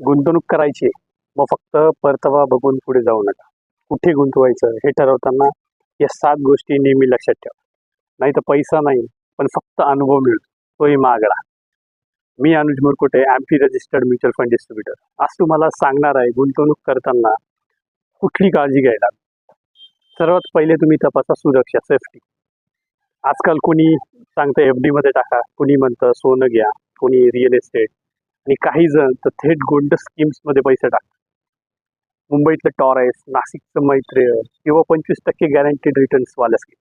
गुंतवणूक करायची मग फक्त परतावा बघून पुढे जाऊ नका. कुठे गुंतवायचं हे ठरवताना या सात गोष्टी नेहमी लक्षात ठेवा. नाही तर पैसा नाही पण फक्त अनुभव मिळतो. तोही महागडा मी Anuj Murkute P registered mutual fund distributor. आज तुम्हाला सांगणार आहे गुंतवणूक करताना कुठली काळजी घ्यायला. सर्वात पहिले तुम्ही तपासा सुरक्षा सेफ्टी आजकाल कोणी सांगतं एफ डीमध्ये टाका कोणी म्हणतं सोनं घ्या कोणी रिअल एस्टेट आणि काही जण तर थेट गोल्ड स्कीम्समध्ये पैसे टाकतात मुंबईतलं टॉरेस नाशिकचं मैत्रेय किंवा पंचवीस टक्के गॅरंटीड रिटर्न्सवाल्या स्कीम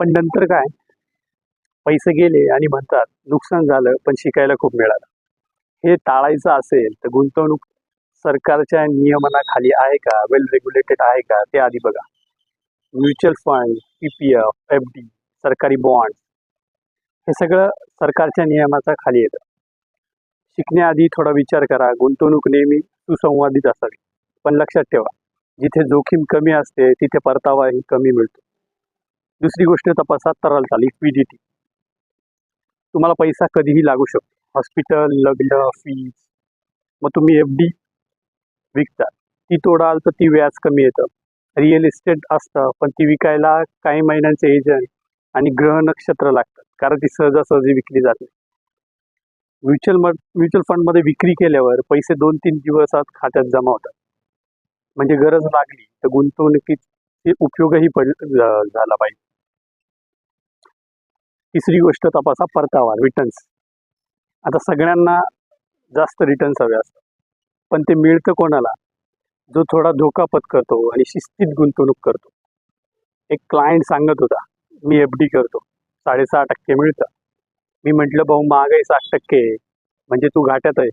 पण नंतर काय? पैसे गेले आणि म्हणतात नुकसान झालं पण शिकायला खूप मिळालं. हे टाळायचं असेल तर गुंतवणूक सरकारच्या नियमनाखाली आहे का? वेल रेग्युलेटेड आहे का? ते आधी बघा. Mutual fund P P F F D सरकारी बॉन्ड हे सगळं सरकारच्या नियमाच्या खाली येतं. शिकण्याआधी थोडा विचार करा. गुंतवणूक नेहमी सुसंवादित असावी. पण लक्षात ठेवा जिथे जोखीम कमी असते तिथे परतावाही कमी मिळतो. दुसरी गोष्ट तपासा तरलता लिक्विडिटी तुम्हाला पैसा कधीही लागू शकतो. हॉस्पिटल लग्न फीज मग तुम्ही एफ डी विकता. ती तोडाल तर ती व्याज कमी येतं. रिअल इस्टेट असतं पण ती विकायला काही महिन्यांचे एजंट आणि ग्रह नक्षत्र लागतात. कारण ती सहजासहजी विकली जात नाही. म्युच्युअल म्युच्युअल फंडमध्ये विक्री केल्यावर पैसे दोन तीन दिवसात खात्यात जमा होतात. म्हणजे गरज लागली तर गुंतवणुकीत उपयोगही पड झाला पाहिजे. तिसरी गोष्ट तपासा परतावा रिटर्न्स आता सगळ्यांना जास्त रिटर्न्स हवे असतात. पण ते मिळतं कोणाला? जो थोडा धोका पत्करतो आणि शिस्तीत गुंतवणूक करतो. एक क्लायंट सांगत होता मी एफ डी करतो. साडेसहा टक्के मिळतं. मी म्हटलं भाऊ महागाई साठ टक्के म्हणजे तू घाट्यात आहे.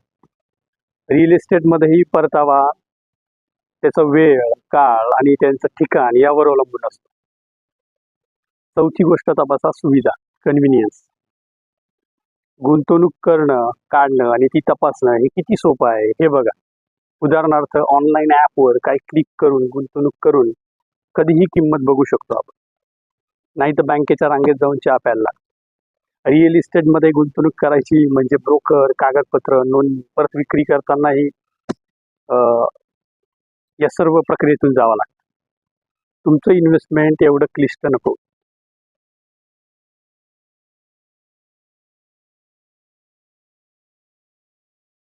रिअल इस्टेटमध्येही परतावा त्याचा वेळ काळ आणि त्यांचं ठिकाण यावर अवलंबून असतो. चौथी गोष्ट तपासा सुविधा कन्व्हिनियन्स गुंतवणूक करणं काढणं आणि ती तपासणं हे किती सोपं आहे हे बघा. उदाहरणार्थ ऑनलाईन ॲपवर काही क्लिक करून गुंतवणूक करून कधीही किंमत बघू शकतो आपण. नाही तर बँकेच्या रांगेत जाऊन चहा प्यायला लागतो. रिअल इस्टेटमध्ये गुंतवणूक करायची म्हणजे ब्रोकर कागदपत्र नोंदणी परत विक्री करतानाही या सर्व प्रक्रियेतून जावं लागतं. तुमचं इन्व्हेस्टमेंट एवढं क्लिष्ट नको.